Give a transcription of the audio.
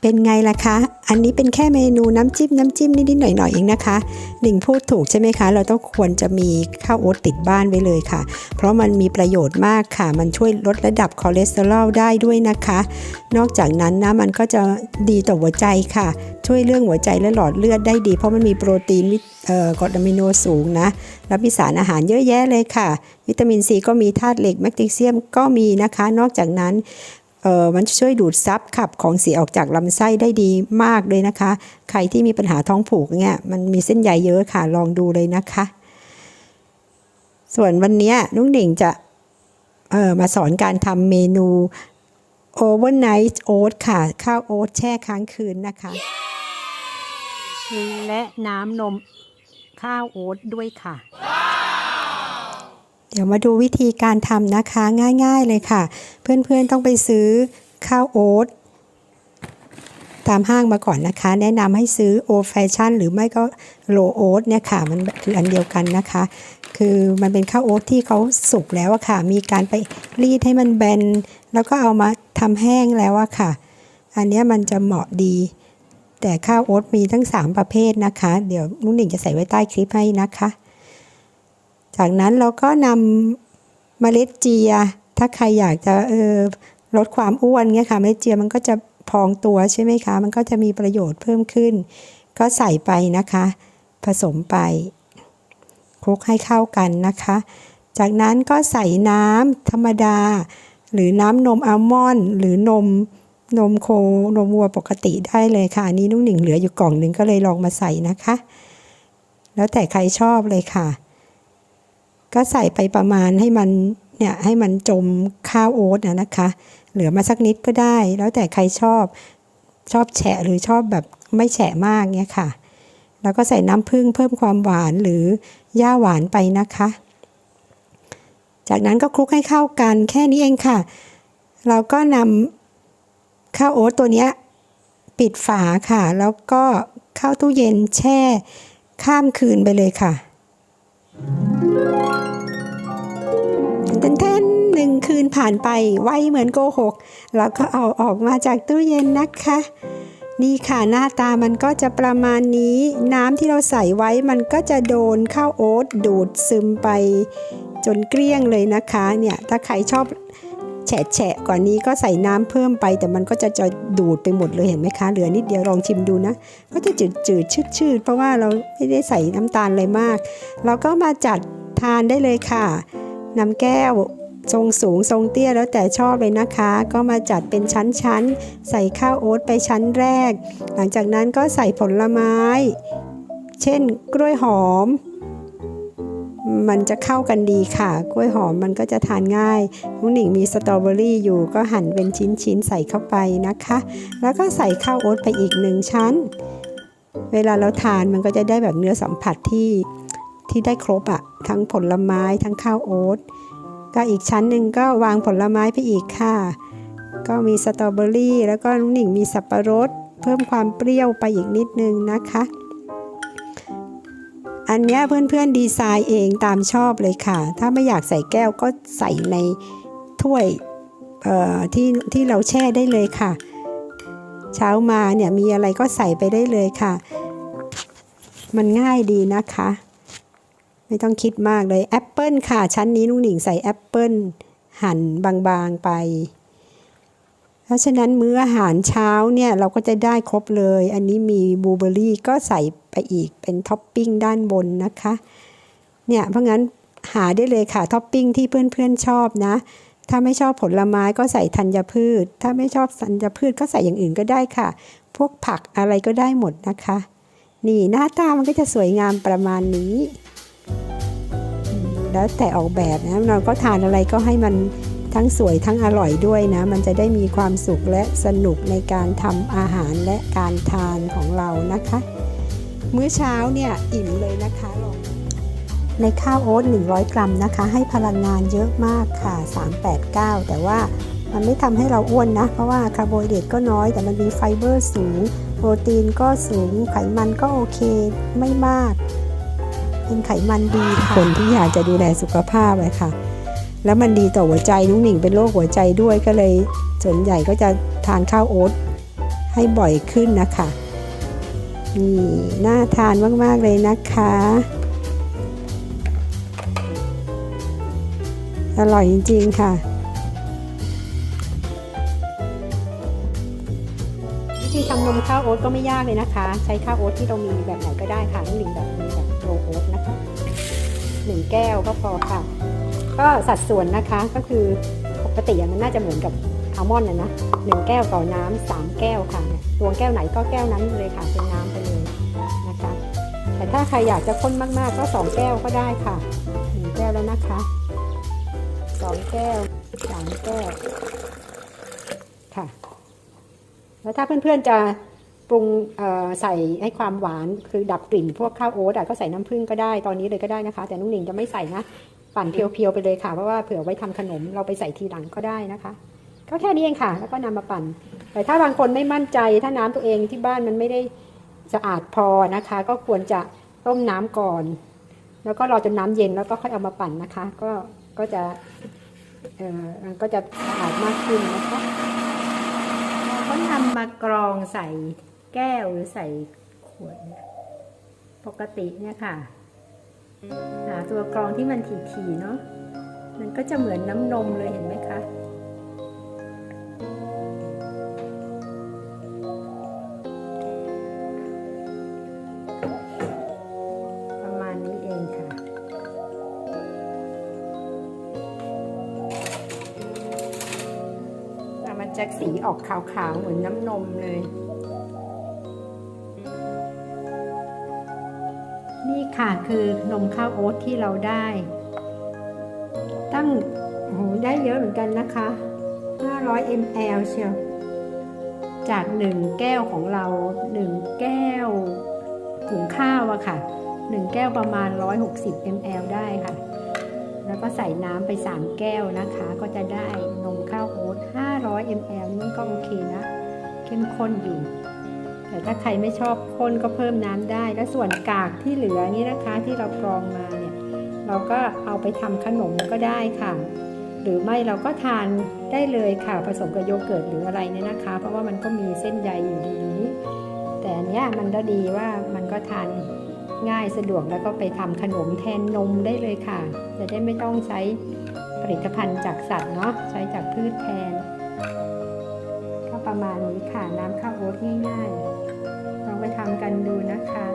เป็นไงล่ะคะ อันนี้เป็นแค่เมนูน้ำจิ้มน้ำจิ้มนิดๆหน่อยๆเองนะคะหนิงพูดถูกใช่ไหมคะ เราต้องควรจะมีข้าวโอ๊ตติดบ้านไว้เลยค่ะ เพราะมันมีประโยชน์มากค่ะ มันช่วยลดระดับคอเลสเตอรอลได้ด้วยนะคะ นอกจากนั้นนะมันก็จะดีต่อหัวใจค่ะ ช่วยเรื่องหัวใจและหลอดเลือดได้ดี เพราะมันมีโปรตีนเอ่อกรดอะมิโนสูงนะ แล้วมีสารอาหารเยอะแยะเลยค่ะ วิตามินซีก็มีธาตุเหล็กแมกนีเซียมก็มีนะคะ นอกจากนั้น ออมันช่วยดูดซับขับของเสียออกจากลำไส้ได้ดีมากเลยนะคะ ใครที่มีปัญหาท้องผูกเนี่ยมันมีเส้นใยเยอะค่ะลองดูเลยนะคะ ส่วนวันนี้นุ้งหนิงจะเออมาสอนการทำเมนู overnight oat ค่ะ ข้าวโอ๊ตแช่ค้างคืนนะคะ และน้ำนมข้าวโอ๊ตด้วยค่ะ ดี๋ยวมาดูวิธีการทำนะคะง่ายๆเลยค่ะ เพื่อนๆต้องไปซื้อข้าวโอ๊ตตามห้างมาก่อนนะคะ แนะนำให้ซื้อโอแฟชั่นหรือไม่ก็โลโอ๊ตเนี่ยค่ะ มันคืออันเดียวกันนะคะ คือมันเป็นข้าวโอ๊ตที่เขาสุกแล้วอะค่ะ มีการไปรีดให้มันแบน แล้วก็เอามาทำแห้งแล้วอะค่ะ อันนี้มันจะเหมาะดี แต่ข้าวโอ๊ตมีทั้ง 3 ประเภทนะคะ เดี๋ยวนุ่นหนิงจะใส่ไว้ใต้คลิปให้นะคะ จากนั้นเราก็นำเมล็ดเจีย ถ้าใครอยากจะเออลดความอ้วนเงี้ยค่ะเมล็ดเจียมันก็จะพองตัวใช่ไหมคะ มันก็จะมีประโยชน์เพิ่มขึ้น ก็ใส่ไปนะคะ ผสมไปคลุกให้เข้ากันนะคะ จากนั้นก็ใส่น้ำธรรมดา หรือน้ำนมอัลมอนด์หรือนมนมโคนมวัวปกติได้เลยค่ะ อันนี้นุ่งหนิงเหลืออยู่กล่องหนึ่งก็เลยลองมาใส่นะคะ แล้วแต่ใครชอบเลยค่ะ ก็ใส่ไปประมาณให้มันเนี่ยให้มันจมข้าวโอ๊ตนะนะคะ เหลือมาสักนิดก็ได้ แล้วแต่ใครชอบชอบแฉะหรือชอบแบบไม่แฉะมากเนี่ยค่ะ แล้วก็ใส่น้ำผึ้งเพิ่มความหวานหรือย่าหวานไปนะคะ จากนั้นก็คลุกให้เข้ากันแค่นี้เองค่ะ เราก็นำข้าวโอ๊ตตัวเนี้ยปิดฝาค่ะ แล้วก็เข้าตู้เย็นแช่ข้ามคืนไปเลยค่ะเต้นเต้น หนึ่งคืนผ่านไปไวเหมือนโกหก แล้วก็เอาออกมาจากตู้เย็นนะคะ นี่ค่ะหน้าตามันก็จะประมาณนี้ น้ำที่เราใส่ไว้มันก็จะโดนข้าวโอ๊ตดูดซึมไป จนเกลี้ยงเลยนะคะเนี่ยถ้าใครชอบแฉะแฉะๆกว่านี้ก็ใส่น้ำเพิ่มไป แต่มันก็จะจะดูดไปหมดเลยเห็นไหมคะ เหลือนิดเดียวลองชิมดูนะ ก็จะจืดจืดชืดชืดเพราะว่าเราไม่ได้ใส่น้ำตาลเลยมาก เราก็มาจัดทานได้เลยค่ะนำแก้ว ทรงสูงทรงเตี้ยแล้วแต่ชอบเลยนะคะ ก็มาจัดเป็นชั้นๆ ใส่ข้าวโอ๊ตไปชั้นแรก หลังจากนั้นก็ใส่ผลไม้ เช่นกล้วยหอม มันจะเข้ากันดีค่ะ กล้วยหอมมันก็จะทานง่ายนุ้งหนิงมีสตรอเบอรี่อยู่ก็หั่นเป็นชิ้นๆ ใส่เข้าไปนะคะ แล้วก็ใส่ข้าวโอ๊ตไปอีกหนึ่งชั้น เวลาเราทานมันก็จะได้แบบเนื้อสัมผัสที่ที่ได้ครบอะทั้งผลไม้ทั้งข้าวโอ๊ต ก็อีกชั้นหนึ่งก็วางผลไม้ไปอีกค่ะ ก็มีสตรอเบอรี่แล้วก็ลุงหนิงมีสับปะรด เพิ่มความเปรี้ยวไปอีกนิดนึงนะคะ อันนี้เพื่อนๆดีไซน์เองตามชอบเลยค่ะ ถ้าไม่อยากใส่แก้วก็ใส่ในถ้วยที่ที่เราแช่ได้เลยค่ะ เช้ามาเนี่ยมีอะไรก็ใส่ไปได้เลยค่ะ มันง่ายดีนะคะ ไม่ต้องคิดมากเลยแอปเปิลค่ะ ชั้นนี้นุ่งหนิงใส่แอปเปิลหั่นบางๆไป เพราะฉะนั้นมื้ออาหารเช้าเนี่ยเราก็จะได้ครบเลย อันนี้มีบลูเบอรี่ก็ใส่ไปอีกเป็นท็อปปิ้งด้านบนนะคะ เนี่ยเพราะงั้นหาได้เลยค่ะท็อปปิ้งที่เพื่อนๆชอบนะ ถ้าไม่ชอบผลไม้ก็ใส่ธัญพืช ถ้าไม่ชอบธัญพืชก็ใส่อย่างอื่นก็ได้ค่ะ พวกผักอะไรก็ได้หมดนะคะ นี่หน้าตามันก็จะสวยงามประมาณนี้ แล้วแต่ออกแบบนะเราก็ทานอะไรก็ให้มันทั้งสวยทั้งอร่อยด้วยนะ มันจะได้มีความสุขและสนุกในการทำอาหารและการทานของเรานะคะ มื้อเช้าเนี่ยอิ่มเลยนะคะลองในข้าวโอ๊ต100 กรัมนะคะ ให้พลังงานเยอะมากค่ะ 389 แต่ว่ามันไม่ทำให้เราอ้วนนะ เพราะว่าคาร์โบไฮเดรตก็น้อย แต่มันมีไฟเบอร์สูง โปรตีนก็สูง ไขมันก็โอเค ไม่มาก เป็นไขมันดีค่ะคนที่อยากจะดูแลสุขภาพเลยค่ะ แล้วมันดีต่อหัวใจนุ้งหนิงเป็นโรคหัวใจด้วยก็เลยส่วนใหญ่ก็จะทานข้าวโอ๊ตให้บ่อยขึ้นนะคะนี่น่าทานมาก ๆ เลยนะคะ อร่อยจริง ๆ ค่ะาวโอ๊ตก็ไม่ยากเลยนะคะ ใช้ข้าวโอ๊ตที่เรามีแบบไหนก็ได้ค่ะน้องหลิงแบบมีแบบโรโอ๊ตนะคะหนึ่งแก้วก็พอค่ะ ก็สัดส่วนนะคะก็คือปกติมันน่าจะเหมือนกับอัลมอนด์นะนะหนึ่งแก้วต่อน้ำสามแก้วค่ะตวงแก้วไหนก็แก้วนั้นเลยค่ะเป็นน้ำไปเลยนะคะ แต่ถ้าใครอยากจะข้นมากๆก็สองแก้วก็ได้ค่ะหนึ่งแก้วแล้วนะคะสองแก้วสามแก้วค่ะ แล้วถ้าเพื่อนๆจะ ปรุงใส่ให้ความหวานคือดับกลิ่นพวกข้าวโอ๊ตก็ใส่น้ำผึ้งก็ได้ตอนนี้เลยก็ได้นะคะ แต่นุ่งหนิงจะไม่ใส่นะปั่นเพียวๆไปเลยค่ะเพราะว่าเผื่อไว้ทำขนมเราไปใส่ทีหลังก็ได้นะคะก็แค่นี้เองค่ะ แล้วก็นำมาปั่น แต่ถ้าบางคนไม่มั่นใจถ้าน้ำตัวเองที่บ้านมันไม่ได้สะอาดพอนะคะ ก็ควรจะต้มน้ำก่อน แล้วก็รอจนน้ำเย็นแล้วก็ค่อยเอามาปั่นนะคะ ก็ก็จะเอ่อก็จะสะอาดมากขึ้นนะคะก็นำมากรองใส่ แก้วหรือใส่ขวดปกติเนี่ยค่ะ หาตัวกรองที่มันถี่ๆเนาะมันก็จะเหมือนน้ำนมเลยเห็นไหมคะประมาณนี้เองค่ะมันจะสีออกขาวๆ เหมือนน้ำนมเลย นี่ค่ะคือนมข้าวโอ๊ตที่เราได้ ตั้งโหได้เยอะเหมือนกันนะคะ 500 ml เชียว จาก 1 แก้วของเรา 1 แก้วถุงข้าวอะค่ะ 1 แก้วประมาณ 160 ml ได้ค่ะ แล้วก็ใส่น้ำไป 3 แก้วนะคะ ก็จะได้นมข้าวโอ๊ต500 ml นี่ก็โอเคนะ เข้มข้นอยู่ แต่ถ้าใครไม่ชอบข้นก็เพิ่มน้ำได้ และส่วนกากที่เหลือนี้นะคะที่เรากรองมาเนี่ยเราก็เอาไปทำขนมก็ได้ค่ะ หรือไม่เราก็ทานได้เลยค่ะ ผสมกับโยเกิร์ตหรืออะไรเนี่ยนะคะ เพราะว่ามันก็มีเส้นใยอยู่ในนี้ แต่อันเนี้ยมันก็ดีว่ามันก็ทานง่ายสะดวกแล้วก็ไปทำขนมแทนนมได้เลยค่ะ จะได้ไม่ต้องใช้ผลิตภัณฑ์จากสัตว์เนาะใช้จากพืชแทน ประมาณนี้ค่ะ น้ำข้าวโอ๊ตง่ายๆลองไปทำกันดูนะคะ